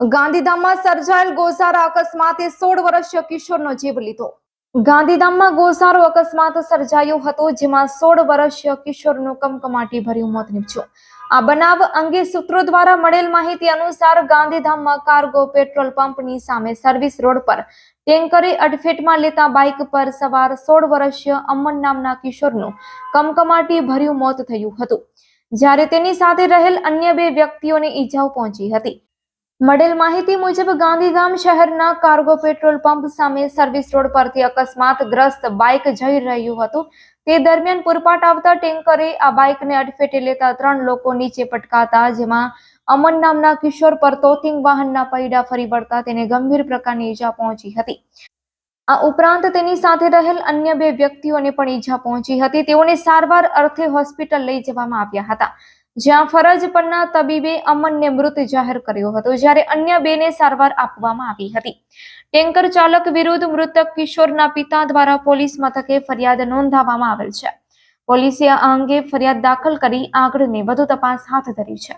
ગાંધીધામમાં સર્જાયેલ ગોઝારા અકસ્માતે સોળ વર્ષીય કિશોરનો જીવ લીધો. ગાંધીધામમાં ગોઝારો અકસ્માત સર્જાયો હતો, જેમાં સોળ વર્ષીય કિશોરનું કમકમાટી ભર્યું મોત નીપજ્યું. આ બનાવ અંગે સૂત્રો દ્વારા મળેલ માહિતી અનુસાર ગાંધીધામમાં કાર્ગો પેટ્રોલ પંપની સામે સર્વિસ રોડ પર ટેન્કરે અડફેટમાં લેતા બાઇક પર સવાર સોળ વર્ષીય અમન નામના કિશોરનું કમકમાટી ભર્યું મોત થયું હતું. જ્યારે તેની સાથે રહેલ અન્ય બે વ્યક્તિઓને ઈજાઓ પહોંચી હતી. મળેલ માહિતી મુજબ ગાંધીધામ શહેરના કાર્ગો પેટ્રોલ પંપ સામે સર્વિસ રોડ પરથી અકસ્માતગ્રસ્ત બાઇક જઈ રહ્યું હતું. તે દરમિયાન પૂરપાટ આવતા ટેન્કરે આ બાઇકને અડફેટે લેતા ત્રણ લોકો નીચે પટકાતા, જેમાં અમન નામના કિશોર પર તોતિંગ વાહનના પૈડા ફરી વળતા તેને ગંભીર પ્રકારની ઈજા પહોંચી હતી. આ ઉપરાંત તેની સાથે રહેલ અન્ય બે વ્યક્તિઓને પણ ઈજા પહોંચી હતી. તેઓને સારવાર અર્થે હોસ્પિટલ લઈ જવામાં આવ્યા હતા. જ્યાં ફરજ પરના તબીબે અમનને મૃત જાહેર કર્યો હતો, જ્યારે અન્ય બેને સારવાર આપવામાં આવી હતી. ટેન્કર ચાલક વિરુદ્ધ મૃતક કિશોરના પિતા દ્વારા પોલીસ મથકે ફરિયાદ નોંધાવવામાં આવેલ છે. પોલીસે આ અંગે ફરિયાદ દાખલ કરી આગળની વધુ તપાસ હાથ ધરી છે.